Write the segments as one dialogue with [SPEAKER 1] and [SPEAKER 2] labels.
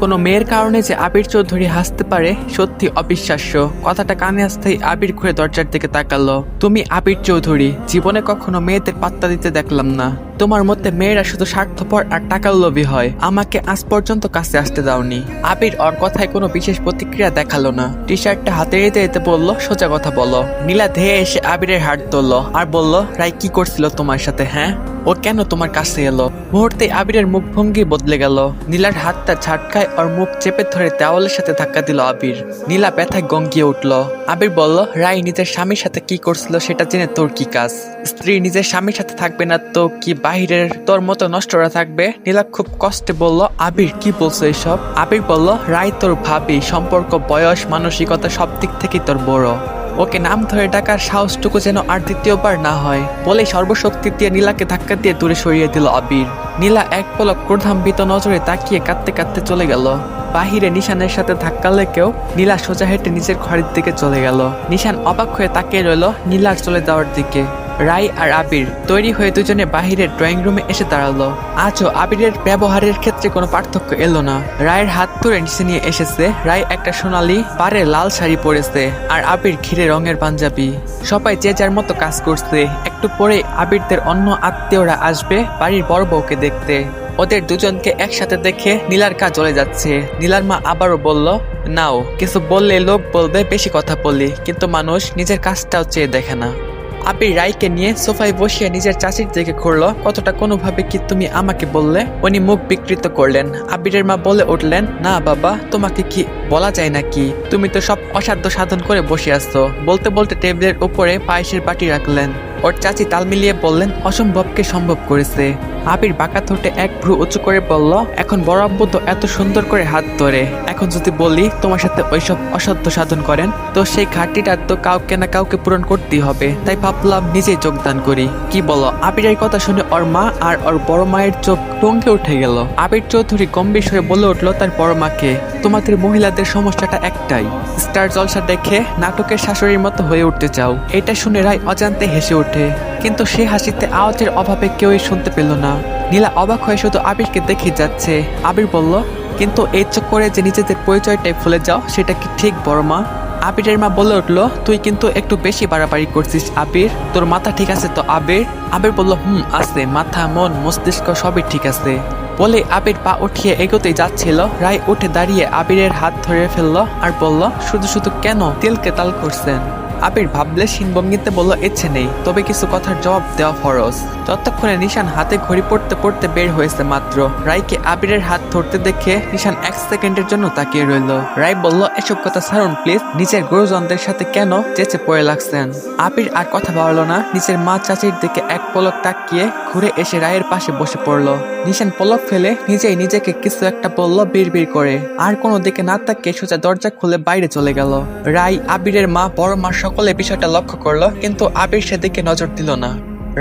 [SPEAKER 1] কোনো মেয়ের কারণে যে আবির চৌধুরী হাসতে পারে, সত্যি অবিশ্বাস্য। কথাটা কানে আসতেই আবির ঘুরে দরজার দিকে তাকালো। তুমি আবির চৌধুরী, জীবনে কখনো মেয়েদের পাত্তা দিতে দেখলাম না। তোমার মধ্যে মেয়েরা শুধু স্বার্থপর আর টাকার লোভী হয়। আমাকে আজ পর্যন্ত কাছে আসতে দাওনি। আবির ওর কথায় কোনো বিশেষ প্রতিক্রিয়া দেখাল না। টি শার্টটা হাতে নিতে নিতে বলল, সোজা কথা বলো। নীলা ধেয়ে এসে আবিরের হাত ধরলো আর বলল রাই কি করছিল তোমার সাথে হ্যাঁ? ও কেন তোমার কাছে এলো? মুহূর্তে আবিরের মুখভঙ্গি বদলে গেল। নীলার হাতটা ঝাটকায় ওর মুখ চেপে ধরে দেওয়ালের সাথে ধাক্কা দিল আবির। নীলা ব্যথায় গঙ্গিয়ে উঠল। আবির বলল, রাই, নিজের স্বামীর সাথে কি করছিল সেটা জেনে তোর কি কাজ? স্ত্রী নিজের স্বামীর সাথে থাকবে না তো কি বাহিরের তোর মতো নষ্টরা থাকবে? নীলা খুব কষ্টে বলল, আবির, কি বলছো এসব? আবির বলল, রাই, তোর ভাবি, সম্পর্ক, বয়স, মানসিকতা সব দিক থেকেই তোর বড়। ওকে নাম ধরে ডাকার সাহসটুকু যেন আর দ্বিতীয়বার না হয়। বলে সর্বশক্তি দিয়ে নীলাকে ধাক্কা দিয়ে দূরে সরিয়ে দিল আবির। নীলা এক পলক ক্রোধাম্বিত নজরে তাকিয়ে কাঁদতে কাঁদতে চলে গেল। বাহিরে নিশানের সাথে ধাক্কা লেগেও নীলা সোজা হেঁটে নিজের ঘরের দিকে চলে গেল। নিশান অবাক হয়ে তাকিয়ে রইল নীলার চলে যাওয়ার দিকে। রাই আর আবির তৈরি হয়ে দুজনে বাহিরের ড্রয়িং রুমে এসে দাঁড়াল। আজও আবিরের ব্যবহারের ক্ষেত্রে কোনো পার্থক্য এলো না। রায়ের হাত ধরে নিচে নিয়ে এসেছে। রায় একটা সোনালি পারে লাল শাড়ি পরেছে আর আবির ঘিরে রঙের পাঞ্জাবি। সবাই যে যার মতো কাজ করছে। একটু পরে আবিরদের অন্য আত্মীয়রা আসবে বাড়ির বড় বউকে দেখতে। ওদের দুজনকে একসাথে দেখে নীলার কাজ চলে যাচ্ছে। নীলার মা আবারও বলল, নাও, কিছু বললে লোক বলবে, বেশি কথা বলি। কিন্তু মানুষ নিজের কাজটাও চেয়ে দেখে না। আবির রায়কে নিয়ে সোফায় বসিয়ে নিজের চাচির দিকে ঘুরল। কতটা কোনোভাবে কি তুমি আমাকে বললে? উনি মুখ বিকৃত করলেন। আবিরের মা বলে উঠলেন, না বাবা, তোমাকে কি বলা যায় নাকি? তুমি তো সব অসাধ্য সাধন করে বসে আসছো বলতে বলতে টেবিলের উপরে পায়েসের বাটি রাখলেন। ওর চাচি তাল মিলিয়ে বললেন, অসম্ভবকে সম্ভব করেছে। আবির বাঁকা ঠোঁটে এক ভ্রু উঁচু করে বলল, এখন বড় আব্বু তো এত সুন্দর করে হাত ধরে। এখন যদি বলি তোমার সাথে ওইসব অসাধ্য সাধন করেন, তো সেই ঘাটতিটা তো কাউকে না কাউকে পূরণ করতেই হবে। তাই ভাবলাম নিজেই যোগদান করি। কি বলো? আবিরের কথা শুনে ওর মা আর ওর বড় মায়ের চোখ টঙ্কে উঠে গেল। আবির চৌধুরী গম্ভীর হয়ে বলে উঠল, তার বড় মাকে, তোমাদের মহিলাদের সমস্যাটা একটাই। স্টার জলসা দেখে নাটকের শাশুড়ির মতো হয়ে উঠতে চাও। এটা শুনে রায় অজান্তে হেসে ওঠে কিন্তু সে হাসিতে আওয়াজের অভাবে কেউই শুনতে পেল না। নীলা অবাক হয়ে শুধু আবিরকে দেখে যাচ্ছে। আবির বলল, কিন্তু এই চক্করে যে নিজেদের পরিচয়টাই ভুলে যাও, সেটা কি ঠিক, বড় মা? আবিরের মা বলে উঠল, তুই কিন্তু একটু বেশি বাড়াবাড়ি করছিস, আবির। তোর মাথা ঠিক আছে তো, আবির? আবির বলল, হুম, আছে। মাথা, মন, মস্তিষ্ক সবই ঠিক আছে। বলে আবির পা উঠিয়ে এগোতেই যাচ্ছিল। রায় উঠে দাঁড়িয়ে আবিরের হাত ধরে ফেলল আর বলল, শুধু শুধু কেন তিলকে তাল করছেন? আবির ভাবলে সিনভঙ্গিতে বলল ইচ্ছে নেই, তবে কিছু কথার জবাব দেওয়া ফরজ। ততক্ষণে নিশান হাতে ঘড়ি পড়তে পড়তে বের হয়েছে মাত্র। রায়কে আবিরের হাত ধরতে দেখে নিশান এক সেকেন্ডের জন্য তাকিয়ে রইল। রায় বলল, এসব কথা ছাড়ুন, প্লিজ। নিজের গুরুজনদের সাথে কেন চেঁচে পড়ে লাগছেন? আবির আর কথা বাড়লো না। নিজের মা চাচির দিকে এক পলক তাকিয়ে ঘুরে এসে রায়ের পাশে বসে পড়ল। নিশান পলক ফেলে নিজেই নিজেকে কিছু একটা বলল বিড় করে। আর কোনো দিকে না তাকিয়ে সোজা দরজা খুলে বাইরে চলে গেল। রাই আবিরের মা বড় মা সকলে বিষয়টা লক্ষ্য করল, কিন্তু আবির সেদিকে নজর দিল না।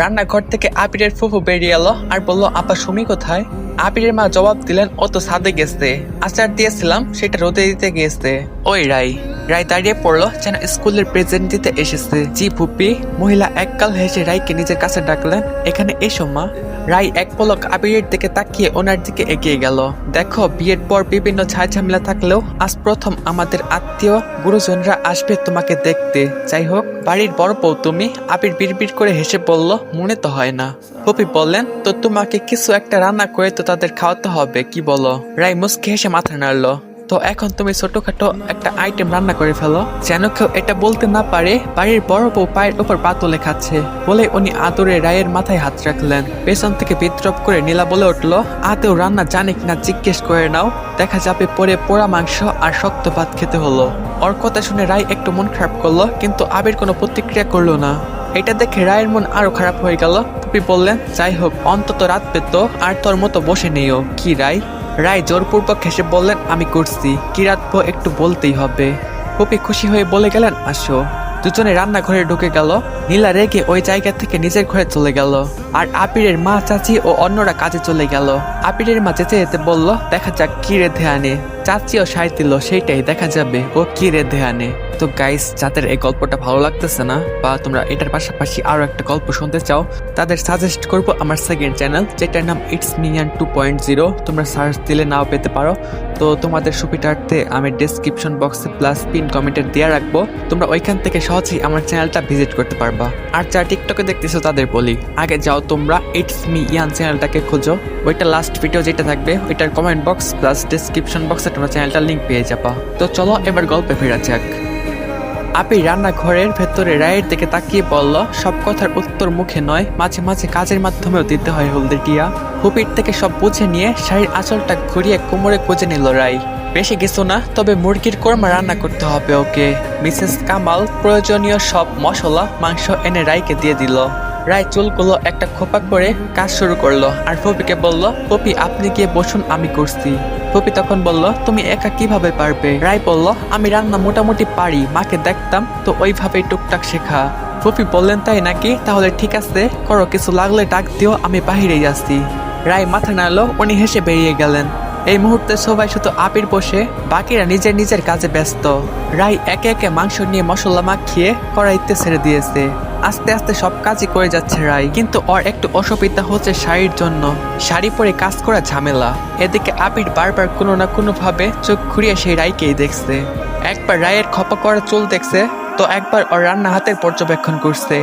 [SPEAKER 1] রান্নাঘর থেকে আবিরের ফুফু বেরিয়ে এলো আর বলল, আপা, সুমি কোথায়? আবিরের মা জবাব দিলেন, ও তো ছাদে গেছে। আচার দিয়েছিলাম, সেটা রোদে দিতে গেছে। ওই রাই। রাই দাঁড়িয়ে পড়ল যেন স্কুলের প্রেজেন্ট দিতে এসেছে। জি ফুপি মহিলা এককাল হেসে রাইকে নিজের কাছে ডাকলেন। এখানে এসো, মা। রাই এক পলক আবিরের দিকে তাকিয়ে ওনার দিকে এগিয়ে গেল। দেখো, বিয়ের পর বিভিন্ন ঝামেলা থাকলেও আজ প্রথম আমাদের আত্মীয় গুরুজনরা আসবে তোমাকে দেখতে। যাই হোক, বাড়ির বড় বউ তুমি, আবির বিড়বিড় করে হেসে বলল, মনে তো হয় না। পপি বললেন, তো তোমাকে কিছু একটা রান্না করে তো তাদের খাওয়াতে হবে, কি বলো? রাই মুসকে হেসে মাথা নাড়লো। তো এখন তুমি ছোটখাটো একটা আইটেম রান্না করে ফেলো। যেন কেউ এটা বলতে না পারে, বাড়ির বড় বউ পায়ের উপর পা তুলে খাচ্ছে বলে উনি আদরে রায়ের মাথায় হাত রাখলেন। পেছন থেকে বিদ্রোপ করে নীলা বলে উঠল আদেও রান্না জানে কিনা জিজ্ঞেস করে নাও। দেখা যাবে পরে পোড়া মাংস আর শক্ত ভাত খেতে হলো। ওর কথা শুনে রায় একটু মন খারাপ করল, কিন্তু আবির কোনো প্রতিক্রিয়া করল না। এটা দেখে রায়ের মন আরও খারাপ হয়ে গেল। পুপি বললেন, যাই হোক, অন্তত রাত পেত, আর তোর মতো বসে নেইও কি, রায়? রায় জোরপূর্বক হেসে বললেন, আমি করছি। কি একটু বলতেই হবে। পপি খুশি হয়ে বলে গেলেন, আসো। দুজনে রান্নাঘরে ঢুকে গেল। নীলা রেগে ওই জায়গা থেকে নিজের ঘরে চলে গেল। আর আপিরের মা, চাচি ও অন্যরা কাজে চলে গেল। আপিরের মা যেতে যেতে বলল, দেখা যাক কি রেধে আনে। চাচিও সাই দিল, সেইটাই দেখা যাবে। ও কি রে ধ্যানে তো গাইস যাদের এই গল্পটা ভালো লাগতেছে না, বা তোমরা এটার পাশাপাশি আরও একটা গল্প শুনতে চাও, তাদের সাজেস্ট করব আমার সেকেন্ড চ্যানেল যেটার নাম it's minion two point zero তোমরা সার্চ দিলে নাও পেতে পারো। তো তোমাদের সুবিধার্থে আমি ডিসক্রিপশন বক্সে প্লাস পিন কমেন্টে দিয়ে রাখব। তোমরা ওইখান থেকে সহজেই আমার চ্যানেলটা ভিজিট করতে পারবা। আর যারা টিকটকে দেখতেছো, তাদের বলি, আগে যাও তোমরা ইটস মি ইয়ান চ্যানেলটাকে খোঁজো। ওইটা লাস্ট ভিডিও যেটা থাকবে, ওইটার কমেন্ট বক্স প্লাস ডিসক্রিপশন বক্সে তোমরা চ্যানেলটার লিঙ্ক পেয়ে যাবা। তো চলো এবার গল্পে ফেরা যাক। আপি রান্নাঘরের ভেতরে রায়ের দিকে তাকিয়ে বলল, সব কথার উত্তর মুখে নয়, মাঝে মাঝে কাজের মাধ্যমেও দিতে হয় হলদে টিয়া। হুপির থেকে সব বুঝে নিয়ে শাড়ির আঁচলটা ঘুরিয়ে কোমরে গুজে নিল রাই বেশি কিছু না, তবে মুরগির কোরমা রান্না করতে হবে ওকে। মিসেস কামাল প্রয়োজনীয় সব মশলা, মাংস এনে রাইকে দিয়ে দিল। রায় চুলগুলো একটা খোপা করে কাজ শুরু করল আর ফপিকে বলল পপি আপনি গিয়ে বসুন, আমি করছি। পপি তখন বলল, তুমি একা কীভাবে পারবে? রায় বলল, আমি রান্না মোটামুটি পারি, মাকে দেখতাম, তো ওইভাবেই টুকটাক শেখা। পপি বললেন, তাই নাকি? তাহলে ঠিক আছে, করো, কিছু লাগলে ডাক দিও, আমি বাহিরে যাচ্ছি। রায় মাথা নাড়লো, উনি হেসে বেরিয়ে গেলেন। এই মুহূর্তে সবাই শুধু আপির বসে, বাকিরা নিজের নিজের কাজে ব্যস্ত। রায় একে একে মাংস নিয়ে মশলা মাখিয়ে কড়াইতে ছেড়ে দিয়েছে। আস্তে আস্তে সব কাজই করে যাচ্ছে রায় কিন্তু ওর একটু অসুবিধা হচ্ছে শাড়ির জন্য। শাড়ি পরে কাজ করা ঝামেলা। এদিকে আপির বারবার কোনো না কোনো ভাবে চোখ ঘুরিয়ে সেই রায়কেই দেখছে। একবার রায়ের খপা করা চুল দেখছে, তো একবার ওর রান্না হাতের পর্যবেক্ষণ করছে।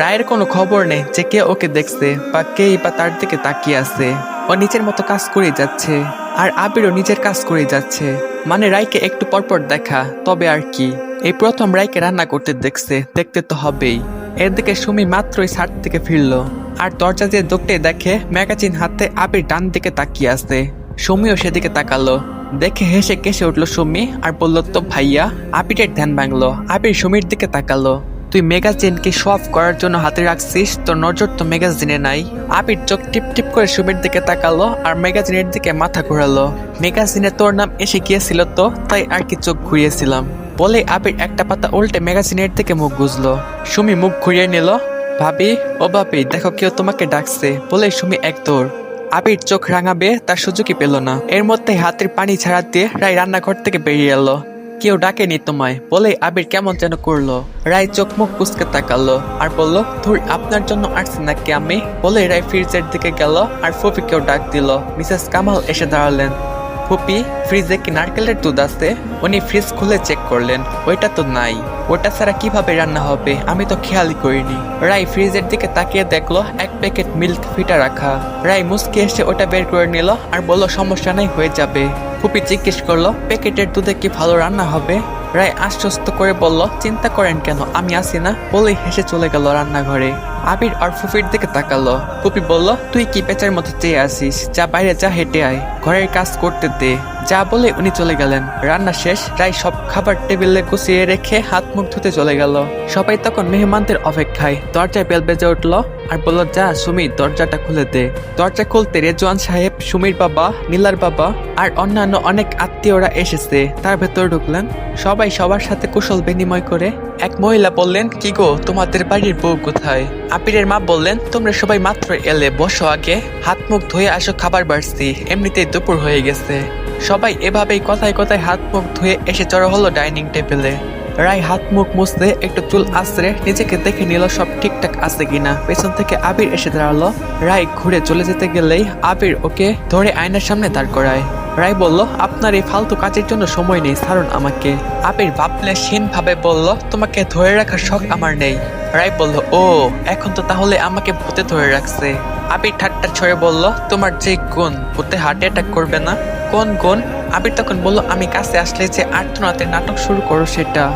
[SPEAKER 1] রায়ের কোনো খবর নেই যে কে ওকে দেখছে বা কেই বা তার দিকে তাকিয়ে আছে। ও নিজের মতো কাজ করে যাচ্ছে। আর আবিরও নিজের কাজ করে যাচ্ছে। মানে রায়কে একটু পরপর দেখা, তবে আর কি। এই প্রথম রায়কে রান্না করতে দেখছে, দেখতে তো হবেই। এদিকে সুমি মাত্রই ছাদ থেকে ফিরলো। আর দরজা দিয়ে দোকটে দেখে, ম্যাগাজিন হাতে আবির ডান দিকে তাকিয়ে আছে। সুমিও সেদিকে তাকালো। দেখে হেসে কেসে উঠল সুমি আর বলল, তো ভাইয়া, আবিরের ধ্যান ভাঙলো। আবির সুমির দিকে তাকালো। তুই ম্যাগাজিনকে শো করার জন্য হাতে রাখছিস? তোর নজর তো ম্যাগাজিনে নাই। আবির চোখ টিপ টিপ করে সুমির দিকে তাকালো আর ম্যাগাজিনের দিকে মাথা ঘোরালো। ম্যাগাজিনে তোর নাম এসে গিয়েছিল তো, তাই আর কি চোখ ঘুরিয়েছিলাম। বলে আবির একটা পাতা উল্টে ম্যাগাজিনের দিকে মুখ গুজলো। সুমি মুখ ঘুরিয়ে নিল। ভাবি, ও ভাবি, দেখো কেউ তোমাকে ডাকছে। বলে সুমি এক দৌড়। আবির চোখ রাঙাবে, তার সুযোগই পেল না। এর মধ্যে হাতের পানি ছাড়া দিয়ে রায় রান্নাঘর থেকে বেরিয়ে এলো। কেউ ডাকেনি তোমায় বলে আবির কেমন যেন করল। রায় চোখ মুখ কুচকে তাকালো, আর বলল, ধুর, আপনার জন্য আসছে নাকি আমি? বলে রায় ফিরজের দিকে গেল, আর ফুপিকেও ডাক দিল। মিসেস কামাল এসে দাঁড়ালেন। ফুপি ফ্রিজে কি নারকেলের দুধ আছে? উনি ফ্রিজ খুলে চেক করলেন, ওইটা তো নাই। ওটা ছাড়া কীভাবে রান্না হবে? আমি তো খেয়ালই করিনি। রাই ফ্রিজের দিকে তাকিয়ে দেখল, এক প্যাকেট মিল্ক ফিটা রাখা। রাই মুসকে এসে ওটা বের করে নিল আর বলল, সমস্যা নাই, হয়ে যাবে। ফুপি জিজ্ঞেস করল, প্যাকেটের দুধে কি ভালো রান্না হবে? রায় আশ্বস্ত করে বলল, চিন্তা করেন কেন, আমি আসি না? বলেই হেসে চলে গেল রান্নাঘরে। আবির আর ফুফির দিকে তাকালো। ফুপি বলল, তুই কি পেঁচার মতো চেয়ে আসিস যা বাইরে যা হেঁটে আয়। ঘরের কাজ করতে দে। যা বলে উনি চলে গেলেন। রান্না শেষ রায় সব খাবার টেবিলে গুছিয়ে রেখে হাত মুখ ধুতে চলে গেল। সবাই তখন মেহমানদের অপেক্ষায় দরজায় বেল বেজে উঠল আর বলল, যা সুমি, দরজাটা খুলে দে। দরজা খুলতে রেজওয়ান সাহেব, সুমির বাবা, নীলার বাবা আর অন্যান্য অনেক আত্মীয়রা এসেছে। তার ভেতর ঢুকলেন। সবাই সবার সাথে কুশল বিনিময় করে এক মহিলা বললেন, কি গো, তোমাদের বাড়ির বউ কোথায়? আপিরের মা বললেন, তোমরা সবাই মাত্র এলে, বসো আগে। হাত মুখ ধুয়ে আসো, খাবার বাড়ছি। এমনিতেই দুপুর হয়ে গেছে। সবাই এভাবেই কথায় কথায় হাত মুখ ধুয়ে এসে চড়া হলো ডাইনিং টেবিলে। রায় হাত মুখ মুছতে একটু চুল আশ্রে নিজেকে দেখে নিল, সব ঠিকঠাক আছে কিনা? পেছন থেকে আবির এসে দাঁড়াল। রায় ঘুরে চলে যেতে গেলেই আবির ওকে ধরে আয়নার সামনে দাঁড় করায়। রায় বলল, আপনার এই ফালতু কাজের জন্য সময় নেই, ছাড়ুন আমাকে। আবির ভাবলে ভাবে বলল, তোমাকে ধরে রাখার শখ আমার নেই। রায় বলল, ও, এখন তো তাহলে আমাকে ভূতে ধরে রাখছে। আবির ঠাট্টা ছড়ে বলল, তোমার যে গুণ, ভূতে হার্ট অ্যাটাক করবে না? কোন গুণ? আবির তখন বলল, আমি কাছে আসলে যে আর্তনাথের নাটক শুরু করো সেটা।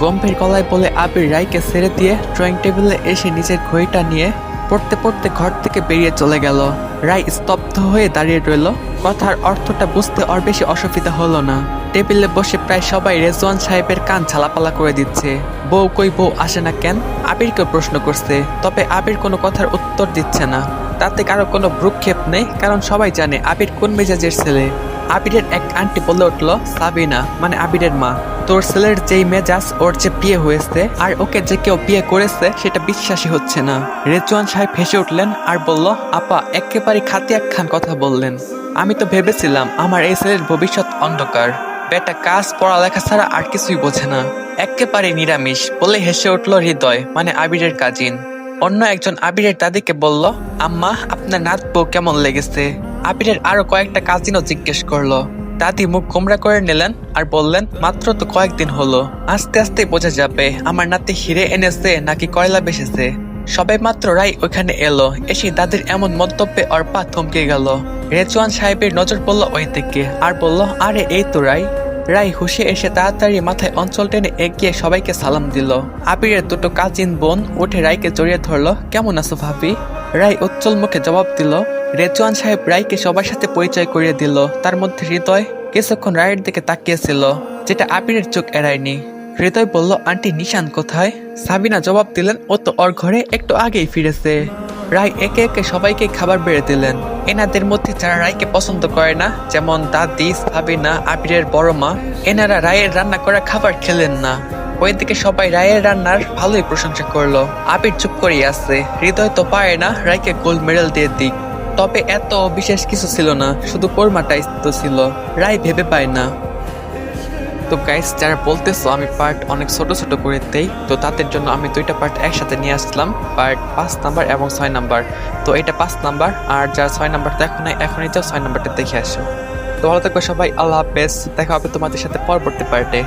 [SPEAKER 1] গম্ভীর গলায় বলে আবির রায়কে ছেড়ে দিয়ে ড্রয়িং টেবিলে এসে নিজের ঘড়িটা নিয়ে পড়তে পড়তে ঘর থেকে বেরিয়ে চলে গেল। রায় স্তব্ধ হয়ে দাঁড়িয়ে রইল। কথার অর্থটা বুঝতে আর বেশি অসুবিধা হলো না। টেবিলে বসে প্রায় সবাই রেজওয়ান সাহেবের কান ছালাপালা করে দিচ্ছে। বউ কই বউ আসে না কেন? আবিরকে প্রশ্ন করছে, তবে আবির কোনো কথার উত্তর দিচ্ছে না। তাতে কারও কোনো ভ্রুক্ষেপ নেই, কারণ সবাই জানে আবির কোন মেজাজের ছেলে। আবিরের এক আন্টি বলে উঠল, সাবিনা মানে আবিরের মা। তোর ছেলের যেই মেজাজ, ওর যে বিয়ে হয়েছে, আর ওকে যে কেউ বিয়ে করেছে, সেটা বিশ্বাসী হচ্ছে না। রেজওয়ান সাহেব হেসে উঠলেন আর বলল, আপা, একেবারে খাতিয়াক খান কথা বললেন। আমি তো ভেবেছিলাম আমার এই ছেলের ভবিষ্যৎ অন্ধকার। বেটা কাজ, পড়ালেখা ছাড়া আর কিছুই বোঝে না। একেবারে নিরামিষ, বলে হেসে উঠল হৃদয় মানে আবিরের কাজিন। অন্য একজন আবিরের দাদিকে বলল, আম্মা, আপনার নাত বউ কেমন লেগেছে? আবিরের আরও কয়েকটা কাজিনও জিজ্ঞেস করল। দাদি মুখ কোমরা করে নিলেন আর বললেন, মাত্র তো কয়েকদিন হলো। আস্তে আস্তে বোঝা যাবে, আমার নাতি হিরে এনেছে নাকি কয়লা বেসেছে। সবাই মাত্র রাই ওখানে এলো, এসে দাদির এমন মন্তব্যে অর্পা থমকে গেল। রেজওয়ান সাহেবের নজর পড়ল ওই দিকে, আর বলল, আরে, এই তো রাই রাই হুশে এসে তাড়াতাড়ি মাথায় অঞ্চল টেনে এগিয়ে সবাইকে সালাম দিল। আবিরের দুটো কাজিন বোন উঠে রাইকে জড়িয়ে ধরলো, কেমন আছো ভাবি? রাই উজ্জ্বল মুখে জবাব দিল, রেজওয়ান সাহেব রাইকে সবার সাথে পরিচয় করিয়ে দিল। তার মধ্যে হৃদয় কিছুক্ষণ রায়ের দিকে তাকিয়েছিল, যেটা আবিরের চোখ এড়ায়নি। হৃদয় বলল, আন্টি নিশান কোথায়? সাবিনা জবাব দিলেন, ও তো ওর ঘরে একটু আগেই ফিরেছে। রায় একে একে সবাইকে খাবার বেড়ে দিলেন। এনাদের মধ্যে যারা রায়কে পছন্দ করে না, যেমন দাদি, সাবিনা, আবিরের বড় মা, এনারা রায়ের রান্না করা খাবার খেলেন না। ওইদিকে সবাই রায়ের রান্নার ভালোই প্রশংসা করল। আবির চুপ করেই আছে। হৃদয় তো পারে না রায়কে গোল্ড মেডেল দিয়ে দিক। তবে এত বিশেষ কিছু ছিল না, শুধু কোরমাটাই তো ছিল। রায় ভেবে পায় না। তো গাইস যারা বলতেছো আমি পার্ট অনেক ছোট ছোট করে দেই, তো তাদের জন্য আমি দুইটা পার্ট একসাথে নিয়ে আসলাম। পার্ট পাঁচ নাম্বার এবং ছয় নাম্বার। তো এটা পাঁচ নাম্বার, আর যারা ছয় নাম্বারটা এখন এখনই যাও ছয় নাম্বারটা দেখে আসো। তো ভালো থাকবে সবাই, আল্লাহ হাফেজ। দেখা হবে তোমাদের সাথে পরবর্তী পার্টে